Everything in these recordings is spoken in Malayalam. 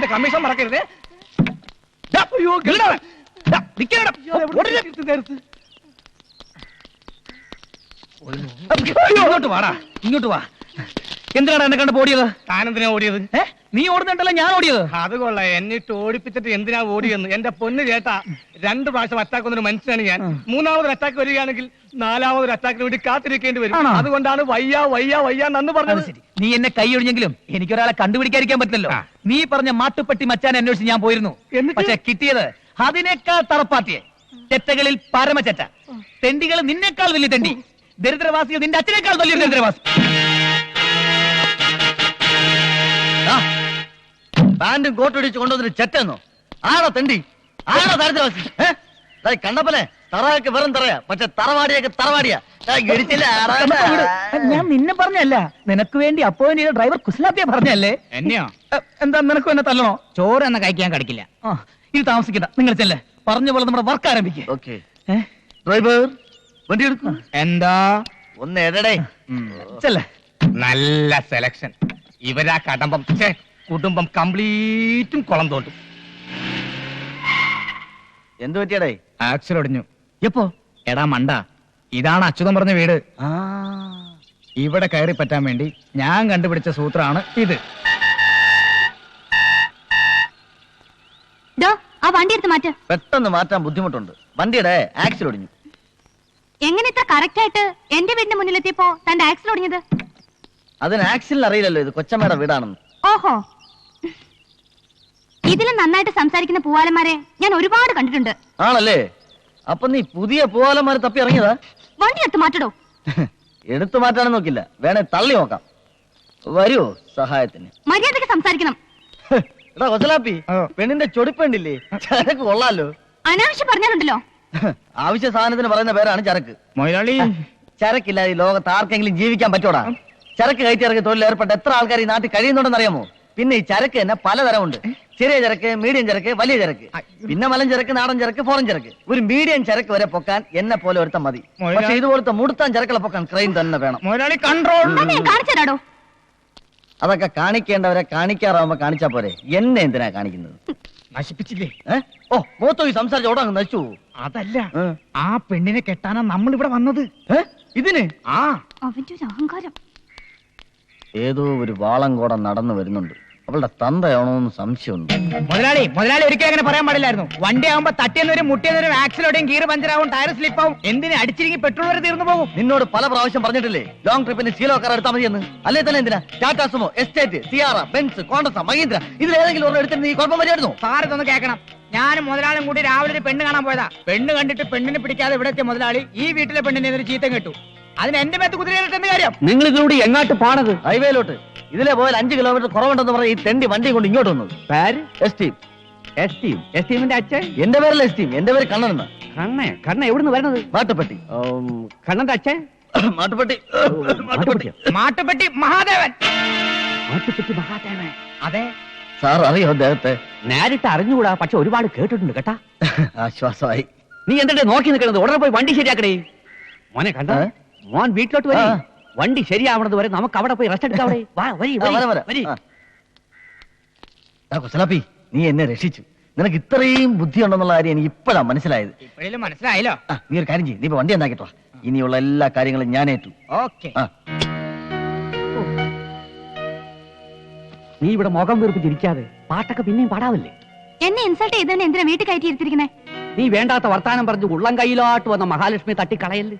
എന്റെ കമ്മീഷൻ മറക്കരുത്. ഇങ്ങോട്ട് വാടാ. ഇങ്ങോട്ട് വാ. എന്തിനാണ് എന്നെ കണ്ട് ഓടിയത് താനെന്തിനാ ഓടിയത്? ഏ? നീ ഓടുന്നുണ്ടല്ലോ ഞാൻ ഓടിയത്? അത് കൊള്ളാം. എന്നിട്ട് ഓടിപ്പിച്ചിട്ട് എന്തിനാ ഓടിയെന്ന്? എന്റെ പൊന്ന് ചേട്ടാ രണ്ട് പ്രാവശ്യം അറ്റാക്ക് വന്നൊരു മനുഷ്യനാണ് ഞാൻ. മൂന്നാമതൊരു അറ്റാക്ക് വരികയാണെങ്കിൽ നാലാമതൊരു അറ്റാക്കിന് വേണ്ടി കാത്തിരിക്കേണ്ടി വരും. അതുകൊണ്ടാണ് വയ്യ വയ്യ വയ്യ നന്ന് പറഞ്ഞത്. ശരി. നീ എന്നെ കൈ ഒഴിഞ്ഞെങ്കിലും എനിക്ക് ഒരാളെ കണ്ടുപിടിക്കാതിരിക്കാൻ പറ്റില്ലല്ലോ. നീ പറഞ്ഞ മാട്ടുപ്പെട്ടി മച്ചാൻ അന്വേഷിച്ച് ഞാൻ പോയിരുന്നു? പക്ഷെ കിട്ടിയത് അതിനേക്കാൾ തറപ്പാത്തിയെ ചെറ്റകളിൽ പരമചെറ്റ. തെണ്ടികൾ നിന്നേക്കാൾ വലിയ തെണ്ടി. ദരിദ്രവാസികൾ നിന്റെ അച്ഛനേക്കാൾ വലിയ ദരിദ്രവാസി. പാന്റും കോട്ടടിച്ച് കൊണ്ടുവന്നിട്ട് ചെറ്റെന്നോ? ആണോ തെണ്ടി. ആണോ ഈ കണ്ടപ്പനെ തറയൊക്കെ വെറും തറയാ. പക്ഷെ തറവാടിയൊക്കെ തറവാടിയാ. ഞാൻ നിന്നെ പറഞ്ഞല്ല നിനക്ക് വേണ്ടി അപ്പോ ഡ്രൈവർ കുസ്ലാപ്പിയെ പറഞ്ഞല്ലേ എന്നെയോ? എന്താ നിനക്ക് എന്നെ തല്ലണോ? ചോറ് എന്ന കഴിക്കാൻ കടിക്കില്ല. ആ ഇത് താമസിക്കണ്ട. നിങ്ങൾ ചെല്ലേ. പറഞ്ഞ പോലെ നമ്മുടെ വർക്ക് ആരംഭിക്കും. ഓക്കേ. ഡ്രൈവർ വണ്ടി എടുക്കും. എന്താ? ഒന്ന് എടടേ. ചെല്ലേ. നല്ല സെലക്ഷൻ ഇവരാ കടമ്പം. കുടുംബം കംപ്ലീറ്റും കുളം തോണ്ടും എന്ത് പറ്റിയടേ? ആക്സിൽ ഒടിഞ്ഞു. എപ്പോ? എടാ മണ്ട ഇതാണ് അച്യുതം പറഞ്ഞ വീട്. ആ. ഇവിടെ കയറി പറ്റാൻ വേണ്ടി ഞാൻ കണ്ടുപിടിച്ച സൂത്രമാണ് ഇത്. ആ വണ്ടി എടുത്ത് മാറ്റ. പെട്ടെന്ന് മാറ്റാൻ ബുദ്ധിമുട്ടുണ്ട്. വണ്ടിയുടെ ആക്സിൽ ഒടിഞ്ഞു. എങ്ങനെ ഇത്ര കറക്റ്റ് ആയിട്ട് എന്റെ വീടിന്റെ മുന്നിലെത്തിയപ്പോ തന്റെ ആക്സിൽ ഒടിഞ്ഞത്? അതിന് ആക്സിലിന് അറിയില്ലല്ലോ ഇത് കൊച്ചമ്മയുടെ വീടാണെന്ന്. ഓഹോ. ഇതിലും നന്നായിട്ട് സംസാരിക്കുന്ന പൂവാലന്മാരെ ഞാൻ ഒരുപാട് കണ്ടിട്ടുണ്ട്. ആണല്ലേ? അപ്പൊ നീ പുതിയ പൂവാലന്മാര് തപ്പി ഇറങ്ങിയതാ? വണ്ടി എടുത്ത് മാറ്റടോ. എടുത്തു മാറ്റാനും നോക്കില്ല. വേണേ തള്ളി നോക്കാം. വരൂ സഹായത്തിന്? മര്യാദയ്ക്ക് സംസാരിക്കണം. എടാ. പെണ്ണിന്റെ ചൊടിപ്പുണ്ടില്ലേ? ചരക്ക് കൊള്ളാലോ. അനാവശ്യം പറഞ്ഞാലുണ്ടല്ലോ. ആവശ്യ സാധനത്തിന് പറയുന്ന പേരാണ് ചരക്ക്. മൊയിലാളി. ചരക്കില്ലാതെ ഈ ലോകത്ത് ആർക്കെങ്കിലും ജീവിക്കാൻ പറ്റോടാ ചരക്ക് കയറ്റി ഇറക്കി തൊഴിൽ ഏർപ്പെട്ട എത്ര ആൾക്കാർ ഈ നാട്ടിൽ കഴിയുന്നുണ്ടെന്ന് അറിയാമോ പിന്നെ ഈ ചരക്ക് തന്നെ പലതരമുണ്ട്. ചെറിയ ചരക്ക് മീഡിയം ചരക്ക് വലിയ ചരക്ക്. പിന്നെ മലം ചരക്ക് നാടൻ ചരക്ക് ഫോറൻ ചരക്ക്. ഒരു മീഡിയം ചരക്ക് വരെ പൊക്കാൻ എന്നെ പോലെ ഒരുത്തം മതി. പക്ഷെ ഇതുപോലത്തെ മുടുത്താൻ ചരക്കുകളെ പൊക്കാൻ ക്രൈൻ തന്നെ വേണം. കൺട്രോൾ അതൊക്കെ കാണിക്കേണ്ടവരെ കാണിക്കാറാവുമ്പോ കാണിച്ചാ പോരെ. എന്നെ എന്തിനാ കാണിക്കുന്നത്? നശിപ്പിച്ചില്ലേ? ഓ മൂത്തോ ഈ സംസാരിച്ച ഓടാ നശിച്ചു അതല്ല. ആ പെണ്ണിനെ കെട്ടാനാ നമ്മൾ ഇവിടെ വന്നത്? ഇതിന്? ആ. അവന്റെ ഒരു അഹങ്കാരം. ഏതോ ഒരു വാളങ്കോടം നടന്നു വരുന്നുണ്ട്. അവളുടെ തന്തയാണോ എന്ന് സംശയമുണ്ട്. മുതലാളി മുതലാളി ഒരിക്കലും അങ്ങനെ പറയാൻ പാടില്ലായിരുന്നു. വണ്ടി ആകുമ്പോ തട്ടിയെന്നൊരു മുട്ടിയെന്നൊരു ആക്സിലോടെയും ഗീർ പഞ്ചറാവും ടയർ സ്ലിപ്പാവും എന്തിനെ അടിച്ചിരിക്കും പെട്രോൾ വരെ തീർന്നു പോകും? നിന്നോട് പല പ്രാവശ്യം പറഞ്ഞിട്ടില്ലേ ലോങ് ട്രിപ്പിന് ശീലോക്കാർ എടുത്താൽ മതിയെന്ന്? അല്ലേ തന്നെ എന്തിനാ? Tata Sumo estate Sierra Benz Contessa Mahindra ഇതിൽ ഏതെങ്കിലും ഒരെണ്ണം എടുത്തിട്ട് നീ കുഴപ്പം വരുമായിരുന്നു? സാർ ഇതൊന്ന് കേൾക്കണം. ഞാനും മുതലാളും കൂടി രാവിലെ ഒരു പെണ്ണ് കാണാൻ പോയതാ. പെണ്ണ് കണ്ടിട്ട് പെണ്ണിനെ പിടിക്കാതെ ഇവിടെ എത്തിയ മുതലാളി ഈ വീട്ടിലെ പെണ്ണിനെതിരെ ഒരു ചീത്തം കേട്ടു. അതിന് എന്റെ മേത്ത് കുതിരയിലിട്ട് എന്ത് കാര്യം? നിങ്ങൾ ഇതിലൂടെ എങ്ങാട്ട് പാണത്? ഹൈവേയിലോട്ട്. ഇതിലെ പോയാൽ അഞ്ച് കിലോമീറ്റർ കുറവുണ്ടെന്ന് പറഞ്ഞ ഈ തെണ്ടി വണ്ടി കൊണ്ട് ഇങ്ങോട്ട് വന്നു പേര് എസ്റ്റീം എസ്റ്റീം എസ്റ്റീമിന്റെ അച്ഛൻ? എന്റെ പേരല്ല എസ്റ്റീം എന്റെ പേര് കണ്ണനെന്ന്. കണ്ണ. കണ്ണ എവിടുന്ന് വരണത് മാട്ടുപ്പെട്ടി. കണ്ണന്റെ അച്ഛൻ? മാട്ടുപ്പെട്ടി. മാട്ടുപ്പെട്ടി. മാട്ടുപ്പെട്ടി മഹാദേവൻ. മാട്ടുപ്പെട്ടി മഹാദേവൻ. അതെ. സാർ അറിയോ അദ്ദേഹത്തെ? നേരിട്ട് അറിഞ്ഞുകൂടാ പക്ഷെ ഒരുപാട് കേട്ടിട്ടുണ്ട് കേട്ടാ. ആശ്വാസമായി. നീ എന്തിട്ട് നോക്കി നിൽക്കുന്നത്? ഉടനെ പോയി വണ്ടി ശരിയാക്കണേ മോനെ കണ്ട? മോൻ വീട്ടിലോട്ട് വരി. ആ. വണ്ടി ശരിയാവണത് വരെ നമുക്ക് അവിടെ പോയി റെസ്റ്റ് എടുക്കാം അവിടെ. വാ വരി ആ, വരാം, വരാം. വരി. ആ. ആ, കുസലാപ്പി നീ എന്നെ രക്ഷിച്ചു. നിനക്ക് ഇത്രയും ബുദ്ധി ഉണ്ടെന്നുള്ള കാര്യം എനിക്ക് ഇപ്പോഴാണ് മനസ്സിലായത്. ഇപ്പോഴും മനസ്സിലായല്ലോ. ആ, നീ ഒരു കാര്യം ചെയ്യും. നീ ഇപ്പൊ വണ്ടി എന്നാക്കിട്ടോ ഇനിയുള്ള എല്ലാ കാര്യങ്ങളും ഞാൻ ഏറ്റു. ഓക്കെ. ആ. നീ ഇവിടെ മുഖം വീർപ്പിച്ചിരിക്കാതെ പാട്ടൊക്കെ പിന്നെയും പാടാവില്ലേ? എന്നെ ഇൻസൾട്ട് ചെയ്തതിന് എന്തിനാ വീട്ടിൽ കയറ്റി ഇരുത്തിരിക്കുന്നേ നീ വേണ്ടാത്ത വർത്താനം പറഞ്ഞു ഉള്ളം കയ്യിലോട്ട് വന്ന മഹാലക്ഷ്മി തട്ടിക്കളയല്ലേ?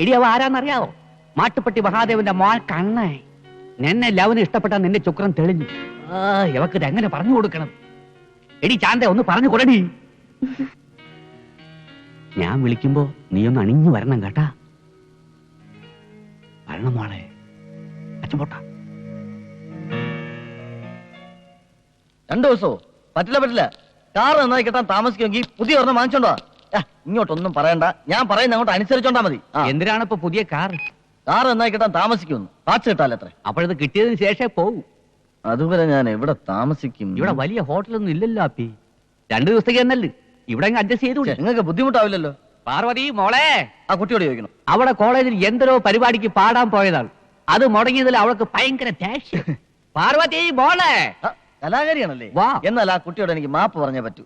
എടി അവ ആരാന്നറിയാവോ? മാട്ടുപ്പെട്ടി മഹാദേവന്റെ മോൻ കണ്ണേ. നിന്നെ ലവന് ഇഷ്ടപ്പെട്ട നിന്റെ ചുക്രം തെളിഞ്ഞു. ആ എങ്ങനെ പറഞ്ഞു കൊടുക്കണം? എടി ചാന്ത ഒന്ന് പറഞ്ഞു കൊടടി. ഞാൻ വിളിക്കുമ്പോ നീ ഒന്ന് അണിഞ്ഞു വരണം കേട്ടാ. വരണം മോളെ. രണ്ടു ദിവസോ പറ്റില്ല പറ്റില്ല. കാർ നന്നായി കിട്ടാൻ താമസിക്കുമെങ്കിൽ പുതിയ ഒരെണ്ണം വാങ്ങിച്ചോണ്ടോ ഇങ്ങോട്ടൊന്നും പറയണ്ട. ഞാൻ പറയുന്ന അങ്ങോട്ട് അനുസരിച്ചോണ്ടാ മതി. എന്തിനാണ് ഇപ്പൊ പുതിയ കാർ? കാർ നന്നായി കിട്ടാൻ താമസിക്കുമെന്ന്. പാച്ച് കിട്ടാലത്രേ അപ്പോഴത് കിട്ടിയതിന് ശേഷം പോകും. അതുവരെ ഞാൻ എവിടെ താമസിക്കും? ഇവിടെ വലിയ ഹോട്ടലൊന്നും ഇല്ലല്ലോ അപ്പി. രണ്ടു ദിവസത്തേക്ക് എന്നല്ല? ഇവിടെ അഡ്ജസ്റ്റ് ചെയ്തു നിങ്ങൾക്ക് ബുദ്ധിമുട്ടാവില്ലല്ലോ. പാർവതി മോളെ. ആ കുട്ടിയോട് ചോദിക്കണം. അവിടെ കോളേജിൽ എന്തരോ പരിപാടിക്ക് പാടാൻ പോയതാണ്. അത് മുടങ്ങിയതിൽ അവൾക്ക് ഭയങ്കര ദേഷ്യം. പാർവതി മോളെ. കലാകാരിയാണല്ലേ? വാ. എന്നാൽ ആ കുട്ടിയോട് എനിക്ക് മാപ്പ് പറഞ്ഞേ പറ്റൂ.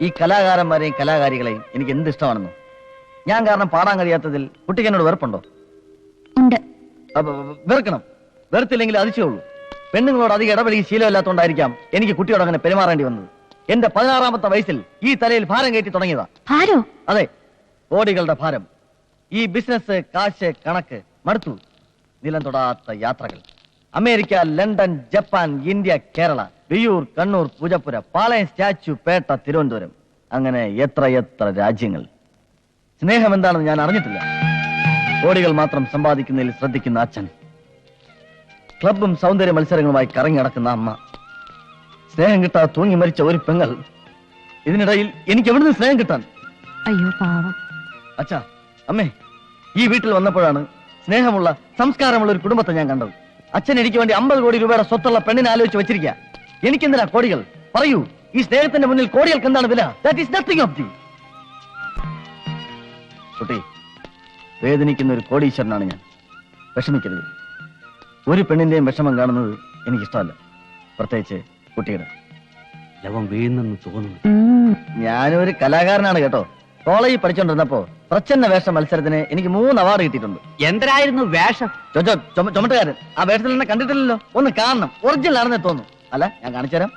ഈ കലാകാരന്മാരെയും കലാകാരികളെയും എനിക്ക് എന്ത് ഇഷ്ടമാണെന്നോ? ഞാൻ കാരണം പാടാൻ കഴിയാത്തതിൽ കുട്ടിക്ക് എന്നോട് വെറുപ്പുണ്ടോ? ഉണ്ട്. അപ്പൊ വെറുക്കണം. വെറുത്തില്ലെങ്കിൽ അതിശയുള്ളൂ പെണ്ണുങ്ങളോട് അധികം ഇടപെടുകയും ശീലമില്ലാത്തതുകൊണ്ടായിരിക്കാം എനിക്ക് കുട്ടിയോട് അങ്ങനെ പെരുമാറേണ്ടി വന്നത്. എന്റെ പതിനാറാമത്തെ വയസ്സിൽ ഈ തലയിൽ ഭാരം കയറ്റി തുടങ്ങിയതാ. ഭാരോ? അതെ കോടികളുടെ ഭാരം. ഈ ബിസിനസ് കാശ് കണക്ക് മടുത്തു. നിലം തൊടാത്ത യാത്രകൾ. America London Japan India Kerala. Viyyur Kannur Poojappura Palayam statue Pettah Thiruvananthapuram. അങ്ങനെ എത്ര എത്ര രാജ്യങ്ങൾ. സ്നേഹം എന്താണെന്ന് ഞാൻ അറിഞ്ഞിട്ടില്ല. കോടികൾ മാത്രം സമ്പാദിക്കുന്നതിൽ ശ്രദ്ധിക്കുന്ന അച്ഛൻ. ക്ലബും സൗന്ദര്യ മത്സരങ്ങളുമായി കറങ്ങി നടക്കുന്ന അമ്മ. സ്നേഹം കിട്ടാതെ തൂങ്ങി മരിച്ച ഒരു പെങ്ങൾ. ഇതിനിടയിൽ എനിക്ക് എവിടുന്ന് സ്നേഹം കിട്ടാൻ? അയ്യോ പാവം. അച്ഛാ അമ്മേ ഈ വീട്ടിൽ വന്നപ്പോഴാണ് സ്നേഹമുള്ള സംസ്കാരമുള്ള ഒരു കുടുംബത്തെ ഞാൻ കണ്ടത്. അച്ഛൻ എനിക്ക് വേണ്ടി അമ്പത് കോടി രൂപയുടെ സ്വത്തുള്ള പെണ്ണിനെ ആലോചിച്ച് വെച്ചിരിക്കുക എനിക്കെന്തിനാ കോടികൾ? പറയൂ ഈ സ്നേഹത്തിന്റെ മുന്നിൽ കോടികൾക്ക് എന്താണ് വില? That is nothing of the കുട്ടി വേദനിക്കുന്ന ഒരു കോടീശ്വരനാണ് ഞാൻ. വിഷമിക്കരുത്. ഒരു പെണ്ണിന്റെയും വിഷമം കാണുന്നത് എനിക്കിഷ്ടമല്ല. പ്രത്യേകിച്ച് കുട്ടിയുടെ. ലവം വീഴുന്നെന്ന് തോന്നുന്നു. ഞാനൊരു കലാകാരനാണ് കേട്ടോ. കോളേജിൽ പഠിച്ചോണ്ടിരുന്നപ്പോ പ്രച്ഛന്ന വേഷ മത്സരത്തിന് എനിക്ക് മൂന്ന് അവാർഡ് കിട്ടിയിട്ടുണ്ട്. എന്തരായിരുന്നു വേഷം? ചുമട്ടുകാരൻ. ആ വേഷത്തിൽ എന്നെ കണ്ടിട്ടില്ലല്ലോ. ഒന്ന് കാണണം. ഒറിജിനൽ ആണെന്ന് തോന്നുന്നു. അല്ല ഞാൻ കാണിച്ചുതരാം.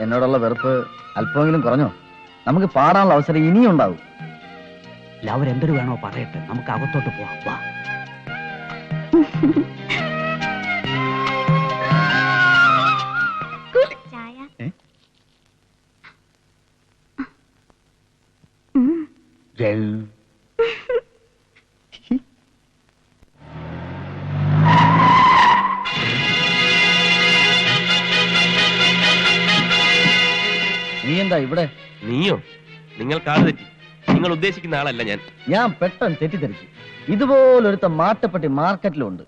എന്നോടുള്ള വെറുപ്പ് അല്പമെങ്കിലും കുറഞ്ഞോ? നമുക്ക് പാടാനുള്ള അവസരം ഇനിയും ഉണ്ടാവും. ലവൻ എന്തൊരു വേണോ പറയട്ടെ. നമുക്ക് അകത്തോട്ട് പോവാം. വാ. ചായ. ഉദ്ദേശിക്കുന്ന ആളല്ല ഞാൻ. ഞാൻ പെട്ടെന്ന് തെറ്റിദ്ധരിച്ചു. ഇതുപോലൊരുത്ത മാട്ടപ്പെട്ടി മാർക്കറ്റിലുണ്ട്.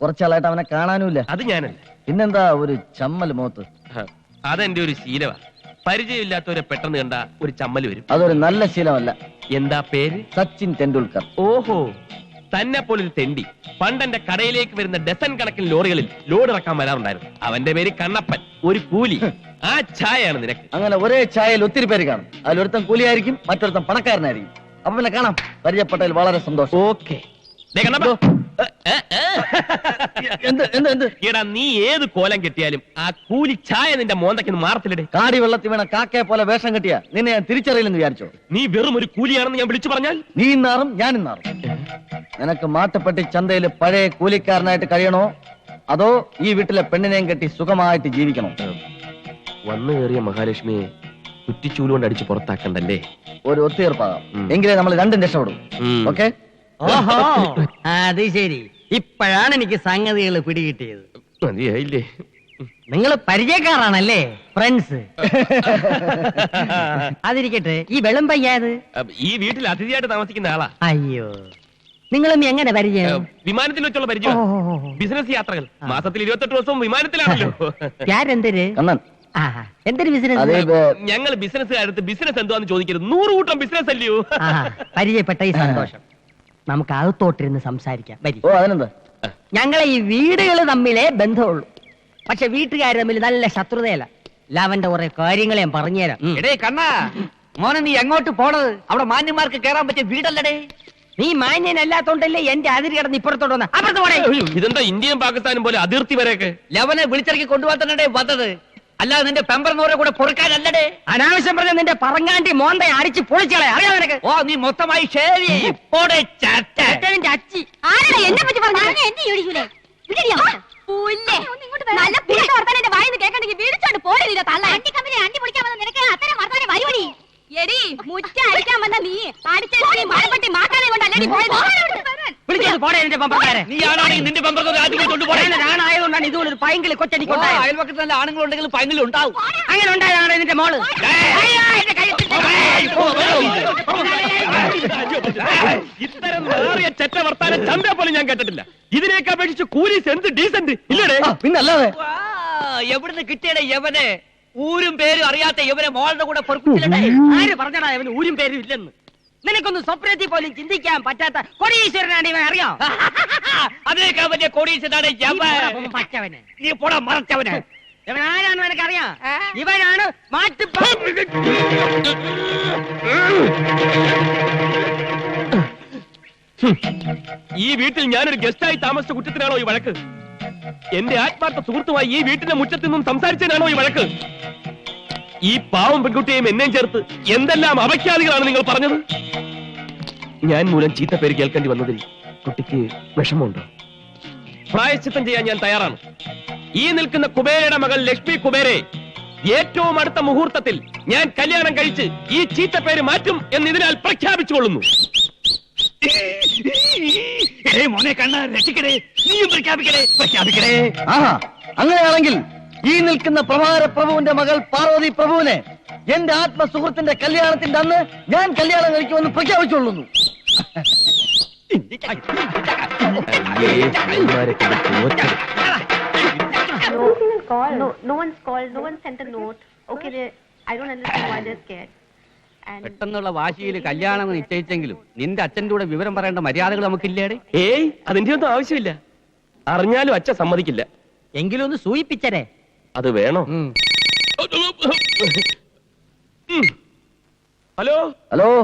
കുറച്ചാളായിട്ട് അവനെ കാണാനുമില്ല. അത് ഞാനല്ല. പിന്നെന്താ ഒരു ചമ്മൽ മോത്ത്? അതെന്റെ ഒരു ശീലവാ. പരിചയമില്ലാത്തവരെ പെട്ടെന്ന് കണ്ട ഒരു ചമ്മൽ വരും. അതൊരു നല്ല ശീലമല്ല. എന്താ പേര്? സച്ചിൻ ടെണ്ടുൽക്കർ. ഓഹോ. തന്നെ പോലൊരു തെണ്ടി. പണ്ടന്റെ കടയിലേക്ക് വരുന്ന ഡസൻ കണക്കിന് ലോറികളിൽ ലോഡ് ഇറക്കാൻ വരാറുണ്ടായിരുന്നു. അവന്റെ പേര് കണ്ണപ്പൻ ഒരു കൂലി. ആ ചായയാണ് നിനക്ക്. അങ്ങനെ ഒരേ ചായയിൽ ഒത്തിരി പേര് കാണും. അതിലൊരുത്തൻ കൂലിയായിരിക്കും മറ്റൊരുത്തൻ പണക്കാരനായിരിക്കും. അപ്പൊ പിന്നെ കാണാം. പരിചയപ്പെട്ടതിൽ വളരെ സന്തോഷം. ഓക്കെ. നീ ഏത് കോലം കെട്ടിയാലും ആ കൂലി ചായ നിന്റെ മോന്തയ്ക്ക് മാറത്തില്ലേ കാടി വെള്ളത്തിൽ വീണ കാക്കയെ പോലെ വേഷം കെട്ടിയാ നിന്നെ ഞാൻ തിരിച്ചറിയില്ലെന്ന് വിചാരിച്ചോ? നീ വെറും ഒരു കൂലിയാണെന്ന് ഞാൻ വിളിച്ചു പറഞ്ഞാൽ? നീ ഇന്നാറും ഞാൻ ഇന്നാറും നിനക്ക് മാട്ടുപ്പെട്ടി ചന്തയിൽ പഴയ കൂലിക്കാരനായിട്ട് കഴിയണോ? അതോ ഈ വീട്ടിലെ പെണ്ണിനെയും കെട്ടി സുഖമായിട്ട് ജീവിക്കണോ? വന്നു കയറിയ മഹാലക്ഷ്മിയെ കുറ്റിച്ചൂലുകൊണ്ട് അടിച്ച് പുറത്താക്കണ്ടല്ലേ? ഒരു ഒത്തുതീർപ്പാകാം. എങ്കിലേ നമ്മൾ രണ്ടും രക്ഷപ്പെടും. ഓക്കെ? ഓഹോ അത് ശരി. ഇപ്പോഴാണ് എനിക്ക് സംഗതികൾ പിടികിട്ടിയത്. മതിയായില്ലേ? നിങ്ങൾ പരിചയക്കാരാണല്ലേ? ഫ്രണ്ട്സ്. അതിരിക്കട്ടെ ഈ വെളും പയ്യാത് ഈ വീട്ടിൽ അതിഥിയായിട്ട് താമസിക്കുന്ന ആളാ. അയ്യോ. നിങ്ങളും എങ്ങനെ പരിചയം? വിമാനത്തിൽ വെച്ചുള്ള പരിചയം ബിസിനസ് യാത്രകൾ. മാസത്തിൽ ഇരുപത്തെട്ട് ദിവസവും വിമാനത്തിലാണല്ലോ. ഞാരെന്തര് എന്തൊരു ബിസിനസ് ഞങ്ങൾ ബിസിനസ്സുകാരത്ത് ബിസിനസ് എന്തുവാന്ന് ചോദിക്കരുത്. നൂറ് കൂട്ടം ബിസിനസ് അല്ലയോ? പരിചയപ്പെട്ട ഈ സന്തോഷം. നമുക്ക് അകത്തോട്ടിരുന്ന് സംസാരിക്കാം. വരി. ഞങ്ങളെ ഈ വീടുകൾ തമ്മിലേ ബന്ധമുള്ളൂ. പക്ഷെ വീട്ടുകാർ തമ്മിൽ നല്ല ശത്രുതയല്ല. ലാവന്റെ കുറെ കാര്യങ്ങൾ ഞാൻ പറഞ്ഞുതരാം. എടേ കണ്ണാ. മോനെ നീ എങ്ങോട്ട് പോണത്? അവിടെ മാന്യന്മാർക്ക് കേറാൻ പറ്റിയ വീടല്ലടേ. നീ മാന്യനല്ലാത്തോണ്ടല്ലേ എന്റെ അതിര് കിടന്ന് ഇപ്പുറത്തോട്ട് വന്ന. അപ്പുറത്ത് പോണേ ഇതെന്താ ഇന്ത്യയും പാകിസ്ഥാനും പോലെ അതിർത്തി വരെയൊക്കെ? ലവനെ വിളിച്ചിറക്കി കൊണ്ടുപോകാത്തേ വന്നത്? അല്ലാതെ നിന്റെ പെമ്പറന്നോരെ കൂടെ പൊറുക്കാനല്ലടേ. അനാവശ്യം പറഞ്ഞ നിന്റെ പറങ്ങാണ്ടി മോന്തെ അടിച്ച് പൊളിച്ചളെ അറിയാം നിനക്ക്? ഓ നീ മൊത്തമായി ഷേവ് അച്ചി എന്നെ പറ്റി പറഞ്ഞു എന്നെ ചോദിക്കൂലേ നല്ല വർത്താനം വായിന്ന് കേൾക്കണ്ടെങ്കിൽ തള്ള. അണ്ടി കമ്പനി അണ്ടി പൊളിക്കാൻ വന്ന നിനക്ക് അത്തരം വർത്താനം വരുവടി എടി. മുറ്റ അടിക്കാൻ വന്ന നീ. അടിച്ചു മരപ്പെട്ടി മാക്കാനെ നിന്റെ ഞാനായതുകൊണ്ടാണ് ഇതുപോലെ പൈങ്കിളി ഓ, കൊച്ചടിക്കൊണ്ടായത് അയൽവക്കത്ത് നല്ല ആണുങ്ങളുണ്ടെങ്കിൽ പൈങ്കിലും ഉണ്ടാവും. അങ്ങനെ ഉണ്ടായതാണ് നിന്റെ മോൾ? അയ്യോ, എന്റെ കഴുത്തിൽ ഇത്തരം ചെറ്റ വർത്താനം ചന്ത പോലും ഞാൻ കേട്ടിട്ടില്ല. ഇതിനേക്ക് അപേക്ഷിച്ച് കൂലീസ് എന്ത് ഡീസന്റ് ഇല്ലടേ. പിന്നല്ലേ വാ എവിടുന്ന് കിട്ടിയടേ യവനെ? ഊരും പേരും അറിയാത്ത യവനെ മോളുടെ കൂടെ പൊറുപ്പിച്ചില്ലേ ആര് പറഞ്ഞടാ അവന് ഊരും പേരും ഇല്ലെന്ന്? നിനക്കൊന്നും സ്വപ്നത്തിൽ പോലും ചിന്തിക്കാൻ പറ്റാത്ത കൊടീശ്വരനാണ് ഇവൻ അറിയോ? അതിനേക്കാൾ വലിയ കോടീശ്വരനാണ് പോടാ, പച്ചവന്. നീ പോടാ മറച്ചവന്. ഇവൻ ആരാണെന്ന് എനിക്കറിയാം ഇവനാണ് മാറ്റി ഈ വീട്ടിൽ ഞാനൊരു ഗസ്റ്റായി താമസിച്ച കുറ്റത്തിനാണോ ഈ വഴക്ക്? എന്റെ ആത്മാർത്ഥ സുഹൃത്തുമായി ഈ വീട്ടിന്റെ മുറ്റത്ത് നിന്നും സംസാരിച്ചതിനാണോ ഈ വഴക്ക്? ഈ പാവം പെൺകുട്ടിയെയും എന്നെയും ചേർത്ത് എന്തെല്ലാം അപഖ്യാതികളാണ് നിങ്ങൾ പറഞ്ഞത്? ഞാൻ മൂലം ചീത്ത പേര് കേൾക്കേണ്ടി വന്നതിൽ കുട്ടിക്ക് വിഷമമുണ്ടോ. പ്രായശ്ചിത്തം ചെയ്യാൻ ഞാൻ തയ്യാറാണ്. ഈ നിൽക്കുന്ന കുബേരയുടെ മകൾ ലക്ഷ്മി കുബേരെ ഏറ്റവും അടുത്ത മുഹൂർത്തത്തിൽ ഞാൻ കല്യാണം കഴിച്ച് ഈ ചീത്ത പേര് മാറ്റും എന്ന് ഇതിനാൽ പ്രഖ്യാപിച്ചുകൊള്ളുന്നു മോനെ കണ്ണ രക്ഷിക്കടേ നീയും പ്രഖ്യാപിക്കടേ പ്രഖ്യാപിക്കടേ. ആഹാ അങ്ങനെയാണെങ്കിൽ ഈ നിൽക്കുന്ന പ്രഭാര പ്രഭുവിന്റെ മകൾ പാർവതി പ്രഭുവിനെ എന്റെ ആത്മസുഹൃത്തിന്റെ കല്യാണത്തിന്റെ അന്ന് ഞാൻ കല്യാണം കഴിക്കുമെന്ന് പ്രഖ്യാപിച്ചുകൊള്ളുന്നു No call. No, no one's called. No one sent a note. Okay, they, I don't understand why they're scared. And പെട്ടെന്നുള്ള വാശിയിൽ കല്യാണം നിശ്ചയിച്ചെങ്കിലും നിന്റെ അച്ഛന്റെ കൂടെ വിവരം പറയേണ്ട മര്യാദകൾ നമുക്കില്ലേടെ ഏയ് അതിന്റെ ഒന്നും ആവശ്യമില്ല അറിഞ്ഞാലും അച്ഛൻ സമ്മതിക്കില്ല എങ്കിലും ഒന്ന് സൂയിപ്പിച്ചരേ അത് വേണോ. ഹലോ? ഹലോ?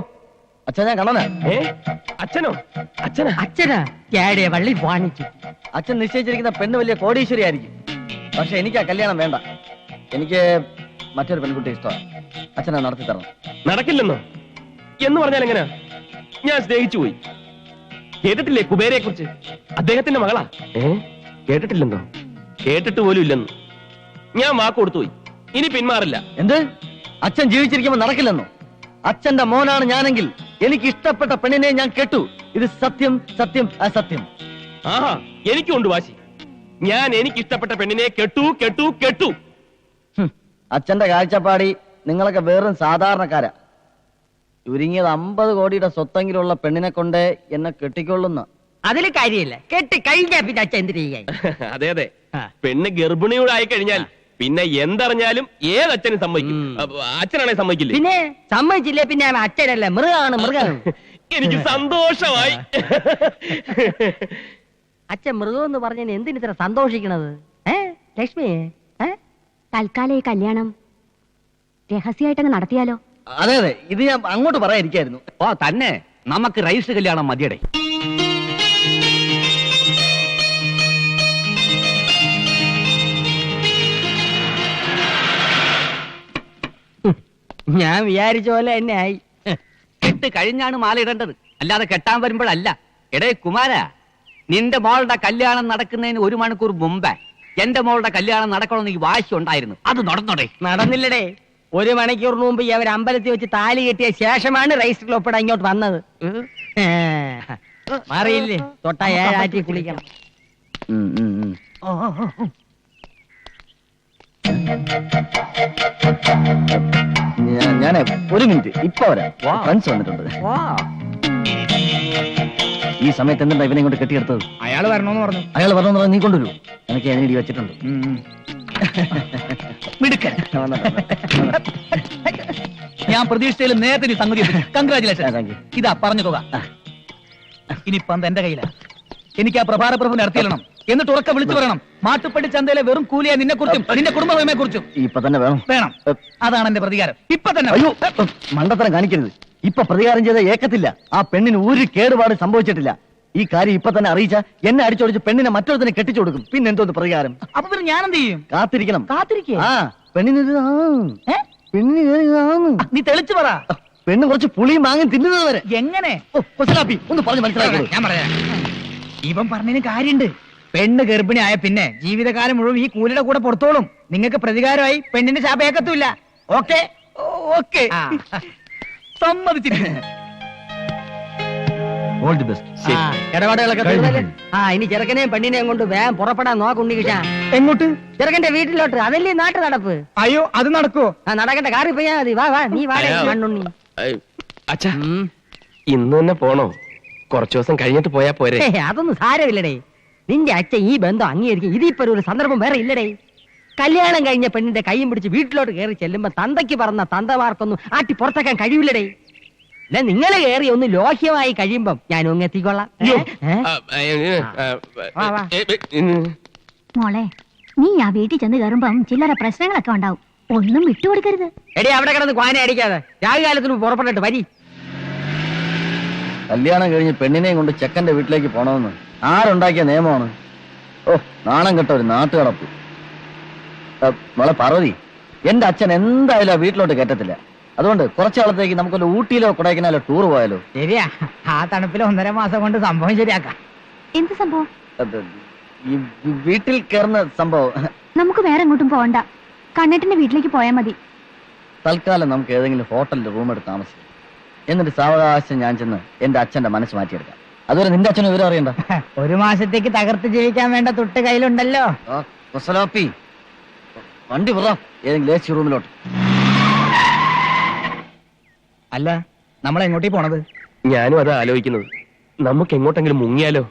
അച്ഛൻ ഞാൻ കണ്ണന. ഏ? അച്ഛനോ? അച്ഛനാ? അച്ഛനാ. കേടിയ വള്ളി വാണിച്ചു. അച്ഛൻ നിശ്ചയിച്ചിരിക്കുന്ന പെണ്ണ് വലിയ കോടീശ്വരി ആയിരിക്കും. പക്ഷെ എനിക്ക് ആ കല്യാണം വേണ്ട. എനിക്ക് മറ്റൊരു പെൺകുട്ടി ഇഷ്ടമാണ്. അച്ഛനെ നടത്തി തരണം. നടക്കില്ലെന്നോ? എന്ന് പറഞ്ഞാൽ എങ്ങനെ? ഞാൻ സ്നേഹിച്ചു പോയി. കേട്ടിട്ടില്ലേ കുബേരയെ കുറിച്ച് അദ്ദേഹത്തിന്റെ മകളാ. ഏ? കേട്ടിട്ടില്ലെന്നോ? കേട്ടിട്ട് പോലും ഇല്ലെന്ന്? ഞാൻ വാക്കുകൊടുത്തു പോയി. ഇനി പിന്മാറില്ല. എന്ത്? അച്ഛൻ ജീവിച്ചിരിക്കുമ്പോ നടക്കില്ലെന്നോ? അച്ഛന്റെ മോനാണ് ഞാനെങ്കിൽ എനിക്ക് ഇഷ്ടപ്പെട്ട പെണ്ണിനെ ഞാൻ കേട്ടു. ഇത് സത്യം സത്യം അസത്യം. ആഹാ എനിക്കുണ്ട് വാശി. ഞാൻ എനിക്ക് ഇഷ്ടപ്പെട്ട പെണ്ണിനെ കെട്ടു കെട്ടു കെട്ടു. ഹും, അച്ഛന്റെ കാഴ്ചപ്പാടി നിങ്ങളൊക്കെ വെറും സാധാരണക്കാരാ. ചുരുങ്ങിയത് അമ്പത് കോടിയുടെ സ്വത്തെങ്കിലുള്ള പെണ്ണിനെ കൊണ്ട് എന്നെ കെട്ടിക്കൊള്ളുന്ന. അതിൽ കാര്യമില്ല. കെട്ടി കഴിഞ്ഞാ പിന്നെ അച്ഛൻ എന്തിനു ചെയ്യാൻ അതെ അതെ. ആ. പെണ്ണ് ഗർഭിണിയോടായി കഴിഞ്ഞാൽ പിന്നെ എന്തറിഞ്ഞാലും ഏതച്ഛനും സമ്മതിക്കും. ഉം. അപ്പൊ അച്ഛനാണെ സമ്മതിക്കില്ല? പിന്നെ സമ്മതിച്ചില്ലേ? പിന്നെ അവൻ അച്ഛനല്ല? മൃഗമാണ് മൃഗം എനിക്ക് സന്തോഷമായി. അച്ഛൻ മൃഗം എന്ന് പറഞ്ഞതിന് എന്തിന് ഇത്ര സന്തോഷിക്കണത്? ഏ ലക്ഷ്മി തൽക്കാല തൽക്കാലം ഈ കല്യാണം രഹസ്യമായിട്ടങ്ങ് നടത്തിയാലോ? അതെ അതെ. ഇത് ഞാൻ അങ്ങോട്ട് പറയാതിരിക്കായിരുന്നു ഓ തന്നെ. നമുക്ക് റൈസ് കല്യാണം മതിയടേ. ഞാൻ വിചാരിച്ച പോലെ തന്നെ ആയി. കെട്ട് കഴിഞ്ഞാണ് മാല ഇടേണ്ടത്. അല്ലാതെ കെട്ടാൻ വരുമ്പോഴല്ല. എടേ കുമാര നിന്റെ മോളുടെ കല്യാണം നടക്കുന്നതിന് ഒരു മണിക്കൂർ മുമ്പേ എന്റെ മോളുടെ കല്യാണം നടക്കണമെന്ന് ഈ വാശി ഉണ്ടായിരുന്നു. അത് നടന്നോടെ. നടന്നില്ലടേ. ഒരു മണിക്കൂറിന് മുമ്പ് ഈ അവർ അമ്പലത്തിൽ വെച്ച് താലി കെട്ടിയ ശേഷമാണ് രജിസ്റ്ററിൽ ഒപ്പിടാൻ ഇങ്ങോട്ട് വന്നത്. മാറിയില്ലേ? തൊട്ട ഏഴാറ്റി കുളിക്കണം. ഞാൻ- ഞാനേ ഒരു മിനിറ്റ്. ഇപ്പൊ വരാം. ഫ്രണ്ട്സ് വന്നിട്ടുണ്ട്. ഈ സമയത്ത് എന്തുണ്ടാ ഇവനെ കൊണ്ട് കെട്ടിയെടുത്തത്? അയാൾ വരണമെന്ന് പറഞ്ഞു. അയാൾ പറഞ്ഞു നീ കൊണ്ടുവരൂ. എനിക്ക് അതിനിടി വെച്ചിട്ടുണ്ട്. മിടുക്കൻ. ഞാൻ പ്രതീക്ഷിച്ചതിൽ നേരത്തെ നീ സംഗതി കൺഗ്രാചുലേഷൻ ഇതാ പറഞ്ഞു തുക ഇനിയിപ്പം എന്റെ കയ്യിലാ? എനിക്ക് ആ പ്രഭാര പ്രഭു നടത്തിയിരണം എന്നിട്ട് ഉറക്കെ വിളിച്ചു പറയണം. മാട്ടുപ്പടി ചന്തയിലെ വെറും കൂലിയ നിന്നെ കുറിച്ചും നിന്റെ കുടുംബമയെ കുറിച്ചും ഇപ്പൊ തന്നെ വേണം. വേണം. അതാണ് എന്റെ പ്രതികാരം. ഇപ്പൊ തന്നെ അയ്യോ മണ്ടത്തരം കാണിക്കരുത്. ഇപ്പൊ പ്രതികാരം ചെയ്ത ഏക്കത്തില്ല. ആ പെണ്ണിന് ഒരു കേടുപാട് സംഭവിച്ചിട്ടില്ല. ഈ കാര്യം ഇപ്പൊ തന്നെ അറിയിച്ച എന്നെ അടിച്ചോടിച്ച് പെണ്ണിനെ മറ്റൊരുത്തിനെ കെട്ടിച്ചു കൊടുക്കും. പിന്നെ എന്തോന്ന് പ്രതികാരം? അപ്പൊ പിന്നെ ഞാൻ എന്ത് ചെയ്യും? കാത്തിരിക്കണം. കാത്തിരിക്കേ? ആ പെണ്ണിനൊരു ആ. പെണ്ണിന് നീ തെളിച്ചു പറ. പെണ്ണ് കുറച്ച് പുളിയും മാങ്ങി തിന്നുന്നത് വരെ. എങ്ങനെ? ഒന്ന് പറഞ്ഞു മനസ്സിലാക്കി. ഞാൻ പറയാം. ഇവൻ പറഞ്ഞതിന് കാര്യണ്ട്. പെണ്ണ് ഗർഭിണിയായ പിന്നെ ജീവിതകാലം മുഴുവൻ ഈ കൂലിയുടെ കൂടെ പുറത്തോളും. നിങ്ങൾക്ക് പ്രതികാരമായി പെണ്ണിന്റെ ശാപേക്കത്തുമില്ല ഓക്കെ? ഓക്കെ. സമ്മതിച്ചിരിക്കുന്നു ഓൾ ദി ബെസ്റ്റ് ആ, ഇടപാടുകളൊക്കെ തീർന്നല്ലേ? ആ ഇനി ചെറുക്കനെയും പെണ്ണിനെയും കൊണ്ട് വേഗം പുറപ്പെടാൻ നോക്കുണ്ണി കിട്ടാ എങ്ങോട്ട്? ചെറുക്കന്റെ വീട്ടിലോട്ട്. അതല്ലേ നാട്ടു നടപ്പ്? അയ്യോ അത് നടക്കോ ആ നടക്കണ്ട കാറി പോയാ മതി. വാ വാ നീ വാടേ അയ്യോ. മണ്ണുണ്ണി അച്ഛാ. ഇന്ന് തന്നെ പോണോ? കുറച്ചു ദിവസം കഴിഞ്ഞിട്ട് പോയാ പോരെ. ഏയ്, അതൊന്നും സാരമില്ലടേ. നിന്റെ അച്ഛൻ ഈ ബന്ധം അംഗീകരിക്കും. ഇതിപ്പോ ഒരു സന്ദർഭം വേറെ ഇല്ലടേ. കല്യാണം കഴിഞ്ഞ പെണ്ണിന്റെ കൈയും പിടിച്ച് വീട്ടിലോട്ട് കയറി ചെല്ലുമ്പോ തന്തയ്ക്ക് പറഞ്ഞ തന്തമാർക്കൊന്നും ആട്ടി പുറത്താക്കാൻ കഴിയില്ലടേ അല്ല നിങ്ങൾ കയറി ഒന്ന് ലോഹ്യമായി കഴിയുമ്പം ഞാൻ ഒങ്ങെത്തിക്കൊള്ളാം എത്തിക്കൊള്ളാം. ഏ? ഏ? ആ, ആ, ഏ, ആ, വാ, വാ. ഏ, ഏ, ഉം. മോളെ നീ ആ വീട്ടിൽ ചെന്ന് കയറുമ്പം ചില്ലറ പ്രശ്നങ്ങളൊക്കെ ഉണ്ടാവും. ഒന്നും വിട്ടുകൊടുക്കരുത്. എടി അവിടെ കിടന്ന് ക്വാന അടിക്കാതെ. രാഹുകാലത്തിന് പുറപ്പെട്ടിട്ട് വരി. കല്യാണം കഴിഞ്ഞ് പെണ്ണിനെയും കൊണ്ട് ചെക്കന്റെ വീട്ടിലേക്ക് പോണമെന്ന് ആരുണ്ടാക്കിയ നിയമമാണ്? ഓ നാണം കെട്ട ഒരു നാട്ടുകടപ്പ്. മോളെ പാർവതി എന്റെ അച്ഛൻ എന്തായാലും ആ വീട്ടിലോട്ട് കയറ്റത്തില്ല. അതുകൊണ്ട് കുറച്ചാളത്തേക്ക് നമുക്കൊരു ഊട്ടിയിലോ കൊടൈക്കനാലോ ടൂർ പോയാലോ? ശരിയാ. ആ തണുപ്പിൽ ഒന്നര മാസം കൊണ്ട് സംഭവം ശരിയാക്കാം. എന്ത് സംഭവം? അത് ഈ വീട്ടിൽ കയറുന്ന സംഭവം. നമുക്ക് വേറെ എങ്ങോട്ടും പോകണ്ട കണ്ണേട്ടന്റെ വീട്ടിലേക്ക് പോയാൽ മതി. തൽക്കാലം നമുക്ക് ഏതെങ്കിലും ഹോട്ടലിൽ റൂം എടുത്ത് താമസിക്കാം. എന്നിട്ട് സാവകാശം ഞാൻ ചെന്ന് എന്റെ അച്ഛന്റെ മനസ്സ് മാറ്റിയെടുക്കാം. അതുവരെ നിന്റെ അച്ഛനും വിവരം അറിയണ്ട. ഒരു മാസത്തേക്ക് തകർത്ത് ജീവിക്കാൻ വേണ്ട തൊട്ട് കയ്യിലുണ്ടല്ലോ. വണ്ടി പറ ഏതെങ്കിലും എ സി റൂമിലോട്ട്. അല്ല നമ്മൾ എങ്ങോട്ടേ പോണത്? ഞാനും അത് ആലോചിക്കുന്നത്. നമുക്ക് എങ്ങോട്ടെങ്കിലും മുങ്ങിയാലോ?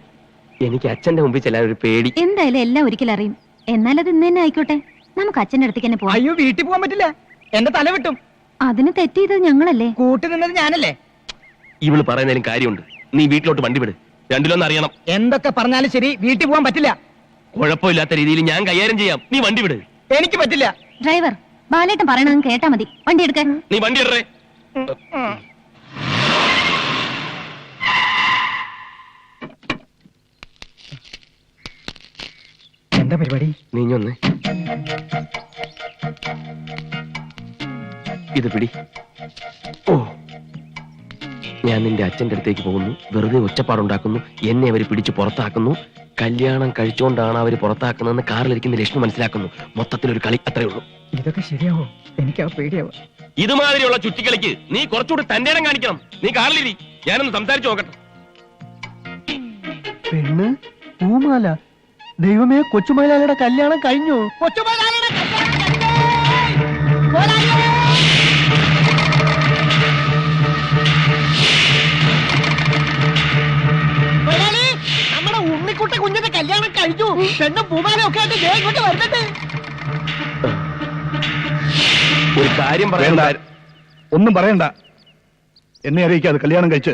എനിക്ക് അച്ഛന്റെ മുമ്പിൽ ചെല്ലാൻ ഒരു പേടി. എന്തായാലും എല്ലാം ഒരിക്കലും അറിയും. എന്നാലത് ഇന്ന് തന്നെ ആയിക്കോട്ടെ. നമുക്ക് അച്ഛന്റെ അടുത്തേക്ക് തന്നെ പോവാം. അയ്യോ വീട്ടിൽ പോകാൻ പറ്റില്ല. എന്റെ തല വിട്ടും. അതിന് തെറ്റിയത് ഞങ്ങളല്ലേ? കൂട്ടി നിന്നത് ഞാനല്ലേ? ഇവൾ പറയുന്നതിലും കാര്യമുണ്ട്. നീ വീട്ടിലോട്ട് വണ്ടി വിട്. രണ്ടിലൊന്നും അറിയണം. എന്തൊക്കെ പറഞ്ഞാലും ശരി വീട്ടിൽ പോകാൻ പറ്റില്ല. കുഴപ്പമില്ലാത്ത രീതിയിൽ ഞാൻ കൈകാര്യം ചെയ്യാം. നീ വണ്ടി വിട്. എനിക്ക് പറ്റില്ല. ഡ്രൈവർ ബാലേട്ടൻ പറയണത് കേട്ടാ മതി. വണ്ടി എടുക്കാൻ നീ വണ്ടി ഇടറേ. എന്താ പരിപാടി? നീഞ്ഞൊന്ന് ഇത് പിടി ഓ. ഞാൻ നിന്റെ അച്ഛന്റെ അടുത്തേക്ക് പോകുന്നു. വെറുതെ ഒച്ചപ്പാടുണ്ടാക്കുന്നു. എന്നെ അവർ പിടിച്ച് പുറത്താക്കുന്നു. കല്യാണം കഴിച്ചുകൊണ്ടാണ് അവർ പുറത്താക്കുന്നതെന്ന് കാറിലിരിക്കുന്ന ലക്ഷ്മി മനസ്സിലാക്കുന്നു. മൊത്തത്തിലൊരു കളി അത്രേ ഉള്ളൂ. ഇതൊക്കെ ശരിയാവോ? എനിക്ക് ആ പേടിയാവോ. ഇതുമാതിരിയുള്ള ചുറ്റിക്കളിക്ക് നീ കുറച്ചുകൂടി തന്റെ ഇടം കാണിക്കണം. നീ കാറിലിരി. ഞാനൊന്ന് സംസാരിച്ചു നോക്കട്ടെ. പെണ്ണ് പൂമാല. ദൈവമേ കൊച്ചുമൈലാലിയുടെ കല്യാണം കഴിഞ്ഞു. നമ്മുടെ ഉണ്ണിക്കുട്ട കുഞ്ഞിന്റെ കല്യാണം കഴിഞ്ഞു. പെണ്ണും പൂമാലൊക്കെ ആയിട്ട് ദേ ഇങ്ങോട്ട് വരുന്നുണ്ട് ഒരു കാര്യം പറയണ്ട. ഒന്നും പറയണ്ട. എന്നെ അറിയിക്കാതെ കല്യാണം കഴിച്ച്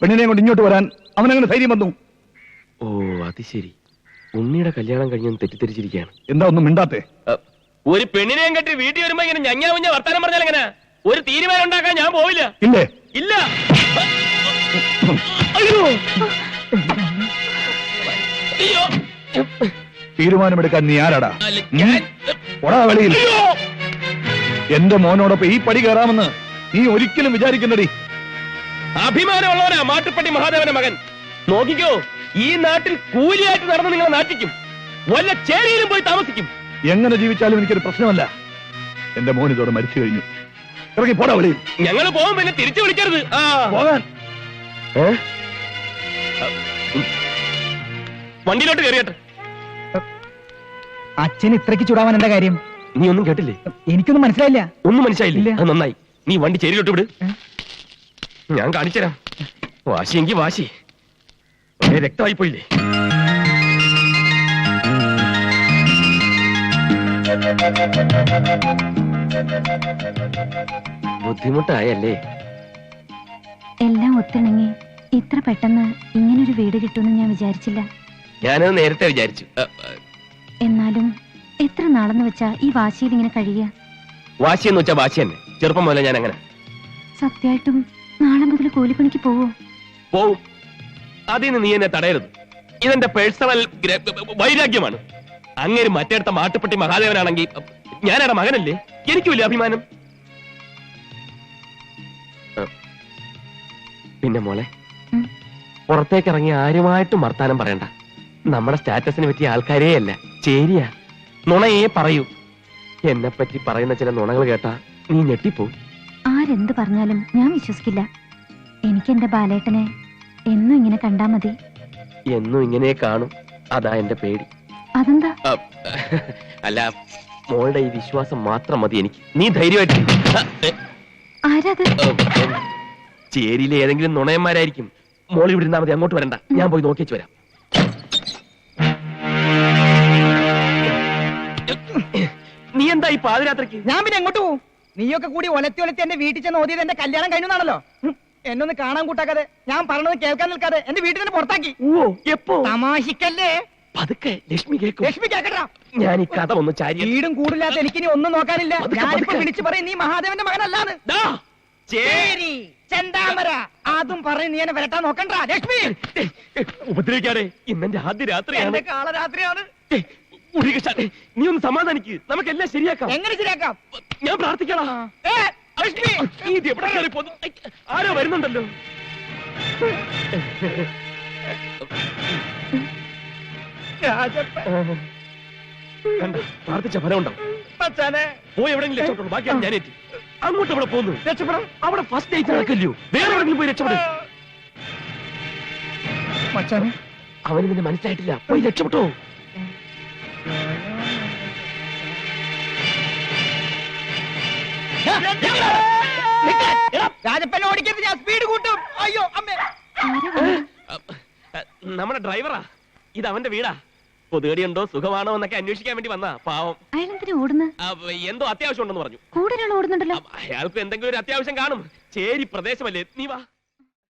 പെണ്ണിനെ കൊണ്ട് ഇങ്ങോട്ട് വരാൻ അവനങ്ങനെ ധൈര്യം വന്നു. ഓ അത് ശരി. ഉണ്ണിയുടെ കല്യാണം കഴിഞ്ഞെന്ന് തെറ്റിദ്ധരിച്ചിരിക്കുകയാണ്. എന്താ ഒന്നും മിണ്ടാത്തെ? ഒരു പെണ്ണിനെയും കെട്ടി വീട്ടിൽ വരുമ്പോ ഇങ്ങനെ ഞങ്ങ മുഞ്ഞ വർത്താനം പറഞ്ഞാൽ എങ്ങനെ? ഒരു തീരുമാനം ഉണ്ടാക്കാൻ ഞാൻ പോവില്ല. ഇല്ല? ഇല്ല. അയ്യോ. തീരുമാനമെടുക്കാൻ നീ ആരാടാ? ഒടാ വെളിയിൽ എന്റെ മോനോടൊപ്പം ഈ പടി കയറാമെന്ന് നീ ഒരിക്കലും വിചാരിക്കണ്ടടി. അഭിമാനമുള്ളവനാ മാട്ടുപ്പട്ടി മഹാദേവന്റെ മകൻ. നോക്കിക്കോ ഈ നാട്ടിൽ കൂലിയായിട്ട് നടന്ന് നിങ്ങളെ നാട്ടിക്കും വല്ല ചേരിയിലും പോയി താമസിക്കും. എങ്ങനെ ജീവിച്ചാലും എനിക്കൊരു പ്രശ്നമല്ല. എന്റെ മോൻ ഇതോടെ മരിച്ചു കഴിഞ്ഞു. ഇറങ്ങി പോടാ വിളി ഞങ്ങൾ പോകും പിന്നെ തിരിച്ചു വിളിക്കരുത്. ആ. പോകാൻ. ഏ? വണ്ടിയിലോട്ട് കയറിയട്ടെ. അച്ഛൻ ഇത്രയ്ക്ക് ചൂടാവാൻ എന്താ കാര്യം? നീ ഒന്നും കേട്ടില്ലേ? എനിക്കൊന്നും മനസ്സിലായില്ല. ഒന്നും മനസ്സിലായില്ല? അത് നന്നായി. നീ വണ്ടി ചേരിയിലോട്ട് വിട്. ഞാൻ കാണിച്ചുതരാം. വാശിയെങ്കി വാശി. രക്തമായി പോയില്ലേ? ബുദ്ധിമുട്ടായല്ലേ? എല്ലാം ഒത്തിണങ്ങി. ഇത്ര പെട്ടെന്ന് ഇങ്ങനൊരു വീട് കിട്ടുമെന്ന് ഞാൻ വിചാരിച്ചില്ല. ഞാനത് നേരത്തെ വിചാരിച്ചു. അ, അ, എന്നാലും എത്ര നാളെന്ന് വെച്ചാ ഈ വാശിയിൽ ഇങ്ങനെ കഴിയുക? വാശി എന്ന് വെച്ചാ വാശി തന്നെ. ചെറുപ്പം മുതലേ ഞാൻ അങ്ങനെ സത്യമായിട്ടും നാളെ മുതൽ കൂലിപ്പണിക്ക് പോവോ? പോവും. അതിൽ നിന്ന് നീ എന്നെ തടയരുത്. ഇതെന്റെ പേഴ്സണൽ വൈരാഗ്യമാണ്. അങ്ങേര് മറ്റേടത്ത മാട്ടുപ്പെട്ടി മഹാദേവനാണെങ്കിൽ ഞാനവിടെ മകനല്ലേ? എനിക്കുമില്ല അഭിമാനം? ആ. പിന്നെ മോളെ ഉം. പുറത്തേക്ക് ഇറങ്ങി ആരുമായിട്ടും വർത്താനം പറയണ്ട. നമ്മുടെ സ്റ്റാറ്റസിന് പറ്റിയ ആൾക്കാരേ അല്ല ചേരിയാ. നുണയേ പറയൂ. എന്നെ പറ്റി പറയുന്ന ചില നുണകൾ കേട്ടാ നീ ഞെട്ടിപ്പോ ആരെന്ത് പറഞ്ഞാലും ഞാൻ വിശ്വസിക്കില്ല. എനിക്ക് എന്റെ ബാലേട്ടനെ എന്നും ഇങ്ങനെ കണ്ടാ മതി. എന്നും ഇങ്ങനെ കാണും. അതാ എന്റെ പേടി. അതെന്താ? അല്ല മോളുടെ ഈ വിശ്വാസം മാത്രം മതി എനിക്ക്. നീ ധൈര്യമായിട്ട് ആരാത്? ചേരിയിലെ ഏതെങ്കിലും നുണയന്മാരായിരിക്കും. മോൾ ഇവിടെ ഇരുന്നാ മതി അങ്ങോട്ട് വരണ്ട. ഞാൻ പോയി നോക്കിച്ചു വരാം. എന്താ ഈ പാതിരാത്രിക്ക്? ഞാൻ പിന്നെ എങ്ങോട്ട് പോകും നീയൊക്കെ കൂടി ഒലത്തി ഒലത്തി എന്റെ വീട്ടിൽ ചെന്ന് ഓതിയത് എന്റെ കല്യാണം കഴിഞ്ഞാണല്ലോ എന്നൊന്ന് കാണാൻ കൂട്ടാക്കാതെ ഞാൻ പറഞ്ഞത് കേൾക്കാൻ നിൽക്കാതെ എന്റെ വീട്ടിൽ നിന്ന് പുറത്താക്കി. ഓ എപ്പോ? തമാശിക്കല്ലേ? പതുക്കെ ലക്ഷ്മി കേക്കും. ലക്ഷ്മി കേക്കട്ടാ. ഞാൻ ഈ കഥ ഒന്ന് ചാരി വീടും കൂടില്ലാത്ത എനിക്ക് ഇനി ഒന്നും നോക്കാനില്ല. പതുക്കെ, ഞാനിപ്പോ പതുക്കെ. വിളിച്ചു പറയും നീ മഹാദേവന്റെ മകനല്ലാന്ന്. ദാ, ചേ- ചേരി ചെന്താമര. അതും പറയും നീ എന്നെ വരട്ടാൻ നോക്കണ്ട ലക്ഷ്മി. ഉപദ്രവിക്കാതെ ഇന്നെന്റെ ആദ്യ രാത്രിയാണ്. ഏയ്, ഉണ്ണികൃഷ്ണ, നീ ഒന്ന് സമാധാനിക്ക്. നമുക്കെല്ലാം ശരിയാക്കാം. എങ്ങനെ ശരിയാക്കാം? ഞാൻ പ്രാർത്ഥിക്കണം ആരോ വരുന്നുണ്ടല്ലോ. കണ്ടോ പ്രാർത്ഥിച്ച ഫലം ഉണ്ടാവും പോയി എവിടെയെങ്കിലും രക്ഷപ്പെട്ടു? ബാക്കിയാണ് ഞാൻ എത്തി അങ്ങോട്ട് അവിടെ പോന്നു രക്ഷപ്പെടാം. അവിടെ ഫസ്റ്റ് ഡേറ്റ് നടക്കില്ലയോ? വേറെ എവിടെയെങ്കിലും പോയി രക്ഷപ്പെടും. മച്ചാനെ അവന് നിന്നെ മനസ്സിലായിട്ടില്ല. പോയി രക്ഷപ്പെട്ടോ? രാജപ്പനെ ഓടിക്കരുത് ഞാൻ സ്പീഡ് കൂട്ടും. അയ്യോ അമ്മേ. നമ്മുടെ ഡ്രൈവറാ. ഇത് അവന്റെ വീടാ. പൊതുകടിയുണ്ടോ സുഖമാണോ എന്നൊക്കെ അന്വേഷിക്കാൻ വേണ്ടി വന്നാ പാവം. അയാളെന്തിനാ ഓടുന്നു ആ, എന്തോ അത്യാവശ്യം ഉണ്ടെന്ന് പറഞ്ഞു. കൂടുതലുള്ള ഓടുന്നുണ്ടല്ലോ അയാൾക്ക് എന്തെങ്കിലും ഒരു അത്യാവശ്യം കാണും. ചേരി പ്രദേശമല്ലേ നീ വാ.